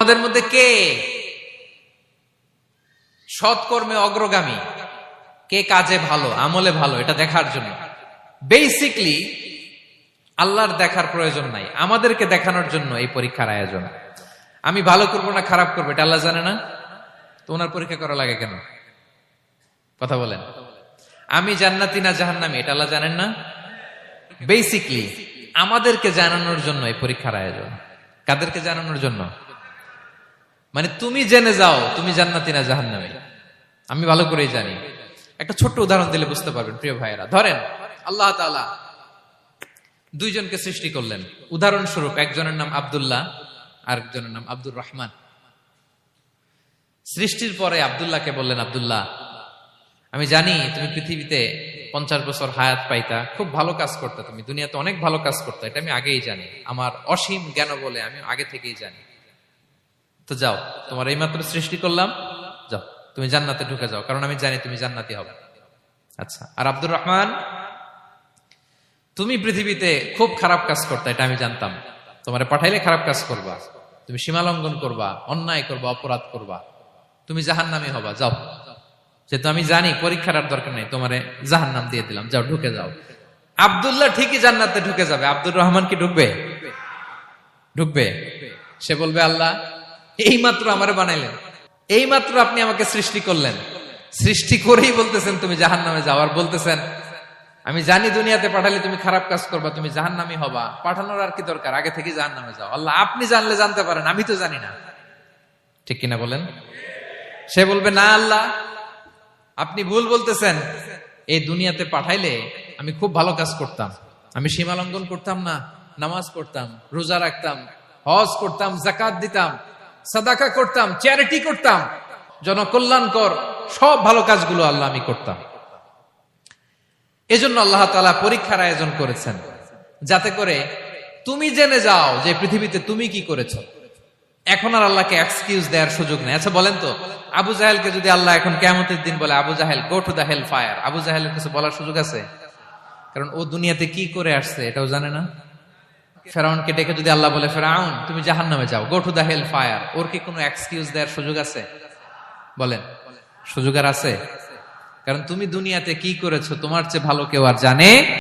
আমাদের মধ্যে কে? সৎকর্মে অগ্রগামী। কে কাজে ভালো, আমলে ভালো, এটা দেখার জন্য। বেসিকলি আল্লাহর দেখার প্রয়োজন নাই। আমাদেরকে দেখানোর জন্য এই পরীক্ষার আয়োজন। আমি ভালো করব না খারাপ করব, এটা আল্লাহ জানে না? তো ওনার পরীক্ষা করা লাগে কেন? কথা বলেন। আমি জান্নাতি না জাহান্নামি, এটা আল্লাহ জানেন না? বেসিকলি আমাদেরকে জানানোর জন্য এই পরীক্ষার আয়োজন। কাদেরকে জানানোর জন্য? মানে তুমি জেনে যাও, তুমি জান্নাতি না জাহান্নামী। আমি ভালো করেই জানি। একটা ছোট্ট উদাহরণ দিলে বুঝতে পারবেন, প্রিয় ভাইয়েরা। ধরেন, আল্লাহ দুইজনকে সৃষ্টি করলেন। উদাহরণস্বরূপ, একজনের নাম আব্দুল্লাহ আর একজনের নাম আব্দুর রহমান। সৃষ্টির পরে আব্দুল্লাহকে বললেন, আবদুল্লাহ, আমি জানি তুমি পৃথিবীতে পঞ্চাশ বছর হায়াত পাইতা, খুব ভালো কাজ করতে তুমি, দুনিয়াতে অনেক ভালো কাজ করতে, এটা আমি আগেই জানি। আমার অসীম জ্ঞান বলে আমি আগে থেকেই জানি। তো যাও, তোমার এই মাত্র সৃষ্টি করলাম। যাও, তুমি জান্নাতে ঢুকে যাও, কারণ আমি জানি তুমি জান্নাতি হবে। আচ্ছা আর আব্দুর রহমান, তুমি পৃথিবীতে খুব খারাপ কাজ করতে, এটা আমি জানতাম। তোমারে পাঠাইলে খারাপ কাজ করবা। তুমি সীমালঙ্ঘন করবা, অন্যায় করবা, অপরাধ করবা। তুমি জাহান্নামি হবা, যাও। যেহেতু আমি জানি পরীক্ষার দরকার নেই, তোমারে জাহান্নাম দিয়ে দিলাম, যাও, ঢুকে যাও। আব্দুল্লাহ ঠিকই জান্নাতে ঢুকে যাবে। আব্দুর রহমান কি ঢুকবে? ঢুকবে। সে বলবে, আল্লাহ এই মাত্র আমারে বানাইলেন। এই মাত্র আপনি আমাকে সৃষ্টি করলেন। সৃষ্টি করেই বলতেছেন, তুমি জাহান নামে যাও। আর বলতেছেন, আমি জানি দুনিয়াতে পাঠালে তুমি খারাপ কাজ করবা, তুমি জাহান নামি হবা। পাঠানোর আর কি দরকার? আগে থেকে জাহান নামে যাও। আল্লাহ, আপনি জানলে জানতে পারেন, আমি তো জানি না। ঠিক কিনা বলেন? সে বলবে, না আল্লাহ, আপনি ভুল বলতেছেন। এই দুনিয়াতে পাঠাইলে আমি খুব ভালো কাজ করতাম। আমি সীমা লঙ্ঘন করতাম না, নামাজ পড়তাম, রোজা রাখতাম, হজ করতাম জাকাত দিতাম সাদাকা করতাম চ্যারিটি করতাম, জনকল্যাণকর সব ভালো কাজগুলো আল্লাহ আমি করতাম। এজন্য আল্লাহ তালা পরীক্ষার আয়োজন করেছেন, যাতে করে তুমি জেনে যাও যে পৃথিবীতে তুমি কি করেছ। এখন আর আল্লাহকে এক্সকিউজ দেওয়ার সুযোগ নেই। আচ্ছা বলেন তো, আবু জাহেলকে যদি আল্লাহ এখন কেমতের দিন বলে, Abu Jahl go to the hell fire Abu জাহেলের কিছু বলার সুযোগ আছে? কারণ ও দুনিয়াতে কি করে আসছে এটাও জানে না। ফেরাউনকে ডেকে যদি আল্লাহ বলে, ফেরাউন, তুমি জাহান নামে যাও go to the hell fire ওর কি কোনো এক্সকিউজ দেওয়ার সুযোগ আছে? বলেন। সুযোগ আর আছে? কারণ তুমি দুনিয়াতে কি করেছ, তোমার চেয়ে ভালো কেউ আর জানে